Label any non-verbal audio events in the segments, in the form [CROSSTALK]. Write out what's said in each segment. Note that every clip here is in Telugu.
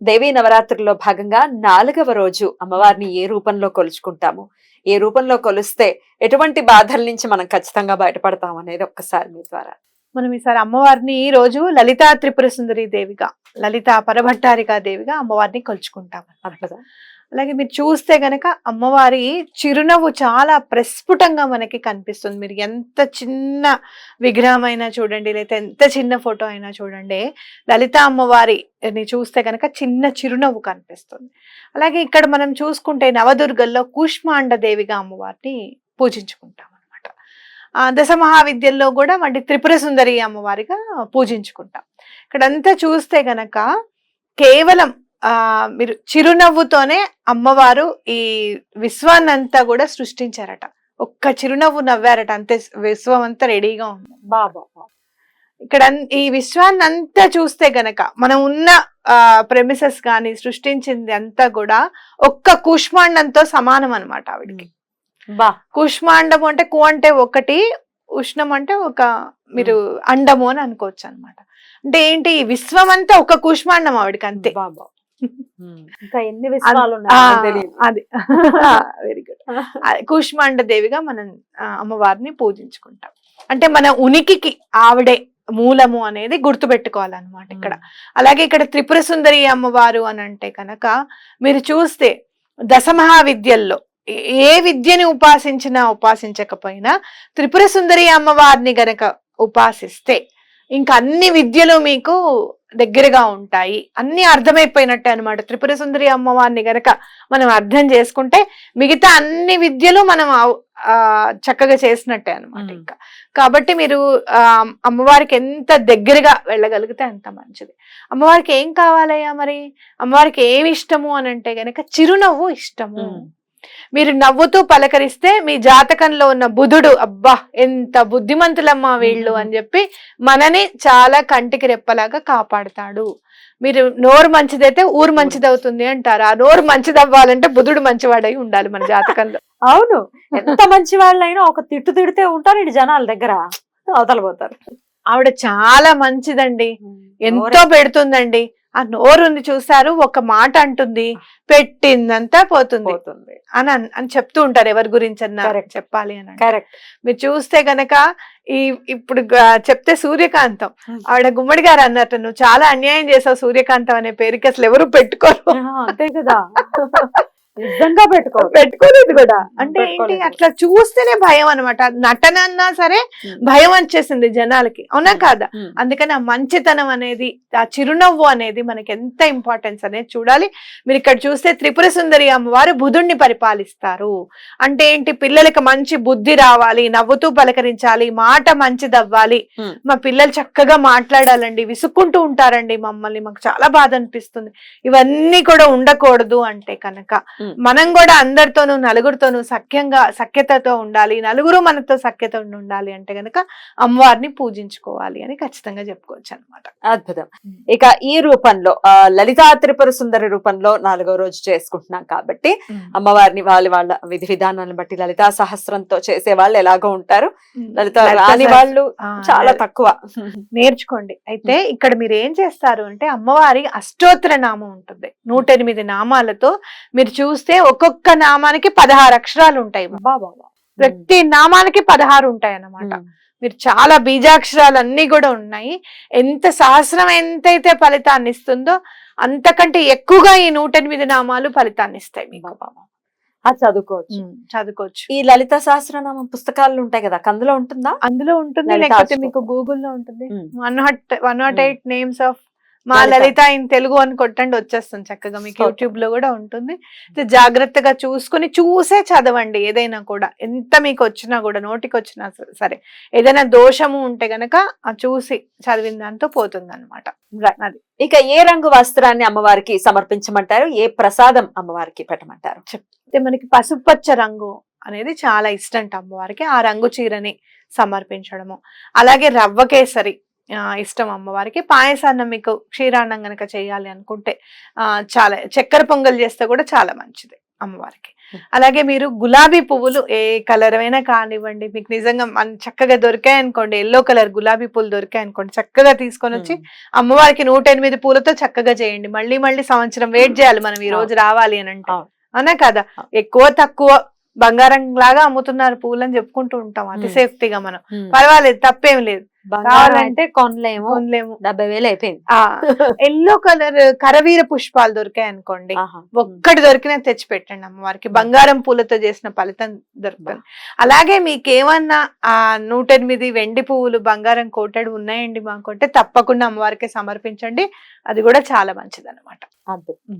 దేవీ నవరాత్రుల్లో భాగంగా నాలుగవ రోజు అమ్మవారిని ఏ రూపంలో కొలుచుకుంటాము? ఏ రూపంలో కొలిస్తే ఎటువంటి బాధల నుంచి మనం ఖచ్చితంగా బయటపడతాం అనేది ఒక్కసారి మీ ద్వారా. మనం ఈసారి అమ్మవారిని ఈ రోజు లలితా త్రిపుర సుందరి దేవిగా లలిత పరభట్టారికా దేవిగా అమ్మవారిని కొలుచుకుంటాం అద్భుతం. అలాగే మీరు చూస్తే గనక అమ్మవారి చిరునవ్వు చాలా ప్రస్ఫుటంగా మనకి కనిపిస్తుంది. మీరు ఎంత చిన్న విగ్రహం అయినా చూడండి లేదా ఎంత చిన్న ఫోటో అయినా చూడండి లలిత అమ్మవారిని చూస్తే గనక చిన్న చిరునవ్వు కనిపిస్తుంది. అలాగే ఇక్కడ మనం చూసుకుంటే నవదుర్గల్లో కూష్మాండ దేవిగా అమ్మవారిని పూజించుకుంటాం అనమాట దశ మహావిద్యల్లో కూడా మళ్ళీ త్రిపుర సుందరి అమ్మవారిగా పూజించుకుంటాం. ఇక్కడంతా చూస్తే గనక కేవలం మీరు చిరునవ్వుతోనే అమ్మవారు ఈ విశ్వాన్నంతా కూడా సృష్టించారట. ఒక్క చిరునవ్వు నవ్వారట. అంతే విశ్వం అంతా రెడీగా ఉంది. బాబా ఇక్కడ ఈ విశ్వాన్ని అంతా చూస్తే గనక మనం ఉన్న ఆ ప్రెమిసెస్ కానీ సృష్టించింది అంతా కూడా ఒక్క కూష్మాండంతో సమానం అన్నమాట ఆవిడకి. బా. కూష్మాండం అంటే కు అంటే ఒకటి ఉష్ణం అంటే ఒక మీరు అండము అని అనుకోవచ్చు అన్నమాట అంటే ఏంటి? ఈ విశ్వం అంతా ఒక కూష్మాండం ఆవిడకి అంతే. బాబా ఇంకా ఎన్ని అది. [LAUGHS] వెరీ గుడ్ కూష్మాండ దేవిగా మనం అమ్మవారిని పూజించుకుంటాం. అంటే మన ఉనికికి ఆవిడే మూలము అనేది గుర్తుపెట్టుకోవాలన్నమాట ఇక్కడ. అలాగే ఇక్కడ త్రిపుర సుందరి అమ్మవారు అని అంటే కనుక మీరు చూస్తే దశమహావిద్యల్లో ఏ- ఏ విద్యని ఉపాసించినా ఉపాసించకపోయినా త్రిపుర సుందరి అమ్మవారిని గనక ఉపాసిస్తే ఇంకా అన్ని విద్యలు మీకు దగ్గరగా ఉంటాయి. అన్ని అర్థమైపోయినట్టే అన్నమాట. త్రిపుర సుందరి అమ్మవారిని గనక మనం అర్థం చేసుకుంటే మిగతా అన్ని విద్యలు మనం ఆ, చక్కగా చేసినట్టే అన్నమాట మ్మ్. ఇంకా. కాబట్టి మీరు ఆ, అమ్మవారికి ఎంత దగ్గరగా వెళ్ళగలిగితే అంత మంచిది. అమ్మవారికి ఏం కావాలయ్యా మరి? అమ్మవారికి ఏమి ఇష్టము అని అంటే గనక చిరునవ్వు ఇష్టము. మీరు నవ్వుతూ పలకరిస్తే మీ జాతకంలో ఉన్న బుధుడు అబ్బా ఎంత బుద్ధిమంతులమ్మా వీళ్ళు అని చెప్పి మనని చాలా కంటికి రెప్పలాగా కాపాడుతాడు. మీరు నోరు మంచిదైతే ఊరు మంచిది అవుతుంది అంటారు. ఆ నోరు మంచిది అవ్వాలంటే బుధుడు మంచివాడై ఉండాలి మన జాతకంలో. అవును. ఎంత మంచి వాళ్ళైనా ఒక తిట్టు తిడితే ఉంటారు ఇటు జనాల దగ్గర. అవతల పోతారు. ఆవిడ చాలా మంచిదండి. ఎంతో పెడుతుందండి. ఆ నోరు ఉంది చూసారు ఒక మాట అంటుంది పెట్టిందంతా పోతుంది. పోతుంది. అని అన్- చెప్తూ ఉంటారు ఎవరి గురించి అన్న. చెప్పాలి అని. కరెక్ట్ మీరు చూస్తే గనక ఈ ఇప్పుడు చెప్తే సూర్యకాంతం. ఆవిడ గుమ్మడి గారు అన్నట్టు నువ్వు చాలా అన్యాయం చేసావు సూర్యకాంతం అనే పేరుకి అసలు ఎవరు పెట్టుకోరు. అంతే కదా. [LAUGHS] నిజంగా పెట్టుకో పెట్టుకోలేదు కూడా. అంటే ఏంటి. అట్లా చూస్తేనే భయం అనమాట నటన అన్నా సరే భయం వచ్చేసింది జనాలకి. అవునా కాదా? అందుకని ఆ మంచితనం అనేది ఆ చిరునవ్వు అనేది మనకి ఎంత ఇంపార్టెన్స్ అనేది చూడాలి. మీరు ఇక్కడ చూస్తే త్రిపుర సుందరి అమ్మవారు బుధుణ్ణి పరిపాలిస్తారు. అంటే ఏంటి? పిల్లలకి మంచి బుద్ధి రావాలి నవ్వుతూ పలకరించాలి మాట మంచిదవ్వాలి. మా పిల్లలు చక్కగా మాట్లాడాలండి విసుక్కుంటూ ఉంటారండి మమ్మల్ని. మాకు చాలా బాధ అనిపిస్తుంది. ఇవన్నీ కూడా ఉండకూడదు అంటే కనుక. మనం కూడా అందరితోనూ నలుగురితోనూ సఖ్యంగా సఖ్యతతో ఉండాలి. నలుగురు మనతో సఖ్యత ఉండి ఉండాలి అంటే కనుక అమ్మవారిని పూజించుకోవాలి అని ఖచ్చితంగా చెప్పుకోవచ్చు అనమాట అద్భుతం. ఇక ఈ రూపంలో లలితా త్రిపుర సుందరి రూపంలో నాలుగో రోజు చేసుకుంటున్నాం కాబట్టి అమ్మవారిని వాళ్ళ వాళ్ళ విధి విధానాలను బట్టి లలితా సహస్రంతో చేసే వాళ్ళు ఎలాగో ఉంటారు. లలిత రాని వాళ్ళు చాలా తక్కువ. నేర్చుకోండి. అయితే ఇక్కడ మీరు ఏం చేస్తారు అంటే అమ్మవారి అష్టోత్తర నామం ఉంటుంది. నూట ఎనిమిది నామాలతో మీరు చూస్తే ఒక్కొక్క నామానికి పదహారు అక్షరాలు ఉంటాయి. బాబా ప్రతి నామానికి పదహారు ఉంటాయి అన్నమాట మీరు చాలా బీజాక్షరాలు అన్ని కూడా ఉన్నాయి. ఎంత సహస్రం ఎంతైతే ఫలితాన్ని ఇస్తుందో అంతకంటే ఎక్కువగా ఈ నూట ఎనిమిది నామాలు ఫలితాన్ని ఇస్తాయి మీకు. అది చదువుకోవచ్చు. చదువుకోవచ్చు. ఈ లలిత సహస్రనామం పుస్తకాలు ఉంటాయి కదా అందులో ఉంటుందా? అందులో ఉంటుంది లేకపోతే. మీకు గూగుల్లో ఉంటుంది. One nought one nought. Eight names of మా లలిత. ఇన్ తెలుగు అని కొట్టండి వచ్చేస్తుంది చక్కగా. మీకు. యూట్యూబ్లో కూడా ఉంటుంది. జాగ్రత్తగా చూసుకుని చూసే చదవండి ఏదైనా కూడా. ఎంత మీకు వచ్చినా కూడా నోటికి వచ్చినా సరే. ఏదైనా దోషము ఉంటే గనక ఆ చూసి చదివిన దాంతో పోతుంది అనమాట. అది. ఇక ఏ రంగు వస్త్రాన్ని అమ్మవారికి సమర్పించమంటారు? ఏ ప్రసాదం అమ్మవారికి పెట్టమంటారు? అయితే మనకి పసుపచ్చ రంగు అనేది చాలా ఇష్టం అమ్మవారికి. ఆ రంగు చీరని సమర్పించడము. అలాగే రవ్వ కేసరి ఆ, ఇష్టం అమ్మవారికి పాయసాన్నం మీకు క్షీరాన్నం గనక చేయాలి అనుకుంటే ఆ, చాలా చక్కెర పొంగల్ చేస్తే కూడా చాలా మంచిది అమ్మవారికి. అలాగే మీరు గులాబీ పువ్వులు ఏ కలర్ అయినా కానివ్వండి మీకు నిజంగా మన చక్కగా దొరికాయి అనుకోండి ఎల్లో కలర్ గులాబీ పూలు దొరికాయి అనుకోండి చక్కగా తీసుకొని వచ్చి అమ్మవారికి నూట ఎనిమిది పూలతో చక్కగా చేయండి. మళ్ళీ మళ్ళీ సంవత్సరం వెయిట్ చేయాలి మనం ఈ రోజు రావాలి అని అంటే. అవును. కదా. ఎక్కువ తక్కువ బంగారం లాగా అమ్ముతున్నారు పూలని చెప్పుకుంటూ ఉంటాం. అతిశయోక్తిగా మనం. పర్వాలేదు తప్పేం లేదు. కావాలంటే కొనలేము. కొనలేము. డెబ్బై వేలు అయిపోయింది. ఎల్లో కలర్ కరవీర పుష్పాలు దొరికాయి అనుకోండి. ఒక్కటి దొరికినా తెచ్చి పెట్టండి అమ్మవారికి. బంగారం పూలతో చేసిన ఫలితం దొరుకుతుంది. అలాగే మీకు ఏమన్నా ఆ నూట ఎనిమిది వెండి పువ్వులు బంగారం కోటెడు ఉన్నాయండి మాకు అంటే తప్పకుండా అమ్మవారికి సమర్పించండి. అది కూడా చాలా మంచిది అనమాట.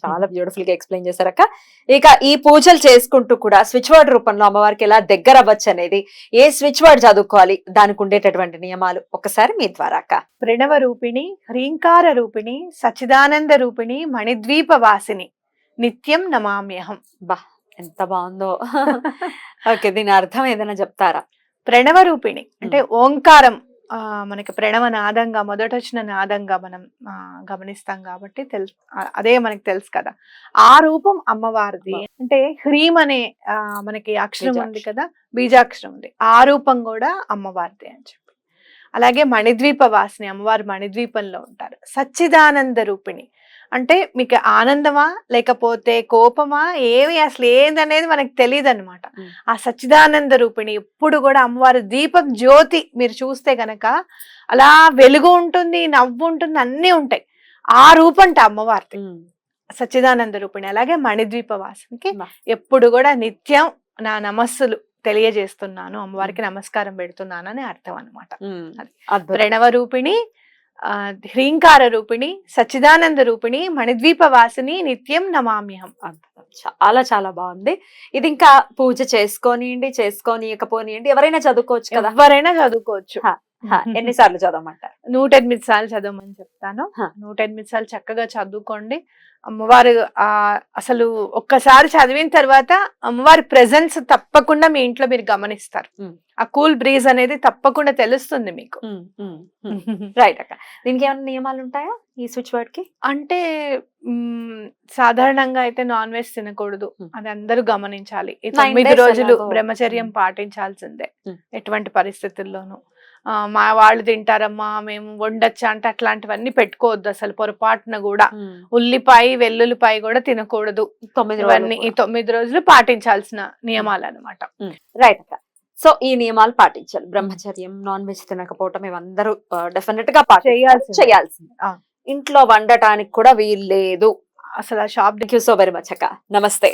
చాలా బ్యూటిఫుల్గా ఎక్స్ప్లెయిన్ చేశారక్క. ఇక ఈ పూజలు చేసుకుంటూ కూడా స్విచ్ వర్డ్ రూపంలో అమ్మవారికి ఎలా దగ్గర అవ్వచ్చు అనేది ఏ స్విచ్ వర్డ్ చదువుకోవాలి దానికి ఉండేటటువంటి నియమాలు. ఒకసారి మీ ద్వారా అక్క ప్రణవ రూపిణి హ్రీంకార రూపిణి సచిదానంద రూపిణి మణిద్వీప వాసిని. నిత్యం నమామ్యహం. బా ఎంత బాగుందో. ఓకే దీని అర్థం ఏదైనా చెప్తారా? ప్రణవ రూపిణి అంటే ఓంకారం మనకి ప్రణవ నాదంగా మొదట వచ్చిన నాదంగా మనం గమనిస్తాం కాబట్టి తెలుసు అదే మనకి తెలుసు కదా. ఆ రూపం అమ్మవారిది. అంటే హ్రీం అనే మనకి అక్షరం ఉంది. కదా బీజాక్షరం ఉంది. ఆ రూపం కూడా అమ్మవారిది అని చెప్పి. అలాగే మణిద్వీప వాసిని అమ్మవారు మణిద్వీపంలో ఉంటారు. సచ్చిదానంద రూపిణి. అంటే మీకు ఆనందమా? లేకపోతే కోపమా? ఏమి? అసలు ఏందనేది మనకి తెలియదు అనమాట. ఆ సచ్చిదానంద రూపిణి ఎప్పుడు కూడా అమ్మవారు దీపం జ్యోతి మీరు చూస్తే గనక అలా వెలుగు ఉంటుంది నవ్వు ఉంటుంది అన్నీ ఉంటాయి. ఆ రూపంట అమ్మవారిది. సచ్చిదానంద రూపిణి. అలాగే మణిద్వీప వాసనికి. ఎప్పుడు కూడా నిత్యం నా నమస్సులు. తెలియజేస్తున్నాను. అమ్మవారికి నమస్కారం పెడుతున్నాను అని అర్థం అనమాట ప్రణవ రూపిణి ఆ, హ్రీంకార రూపిణి సచ్చిదానంద రూపిణి మణిద్వీప వాసిని నిత్యం నమామ్యహం. చాలా చాలా బాగుంది. ఇది ఇంకా పూజ చేసుకోనియండి చేసుకోనియకపోనియండి. ఎవరైనా చదువుకోవచ్చు కదా? ఎవరైనా చదువుకోవచ్చు. [LAUGHS] ఎన్నిసార్లు చదవమంటారు నూట ఎనిమిది సార్లు చదవమని చెప్తాను. నూట ఎనిమిది సార్లు చక్కగా చదువుకోండి అమ్మవారు ఆ అసలు ఒక్కసారి చదివిన తర్వాత అమ్మవారి ప్రెజెన్స్ తప్పకుండా మీ ఇంట్లో మీరు గమనిస్తారు. ఆ కూల్ బ్రీజ్ అనేది తప్పకుండా తెలుస్తుంది మీకు. రైట్ [LAUGHS] అక్క దీనికి ఏమైనా నియమాలు ఉంటాయా ఈ స్విచ్ వర్డ్కి అంటే సాధారణంగా అయితే నాన్ వెజ్ తినకూడదు. అది అందరూ గమనించాలి తొమ్మిది రోజులు. బ్రహ్మచర్యం. పాటించాల్సిందే. ఎటువంటి పరిస్థితుల్లోనూ మా వాళ్ళు తింటారమ్మా మేము వండొచ్చా అంటే అట్లాంటివన్నీ పెట్టుకోవద్దు అసలు పొరపాటున కూడా. ఉల్లిపాయ వెల్లుల్లిపాయ కూడా తినకూడదు. తొమ్మిది ఇవన్నీ ఈ తొమ్మిది రోజులు పాటించాల్సిన నియమాలు అనమాట రైట్ అక్క. సో ఈ నియమాలు పాటించాలి. బ్రహ్మచర్యం నాన్ వెజ్ తినకపోవటం ఇవందరూ డెఫినెట్గా చేయాల్సిందే. ఇంట్లో వండటానికి కూడా వీల్లేదు. అసలు ఆ shop thank you so very much అక్క. నమస్తే.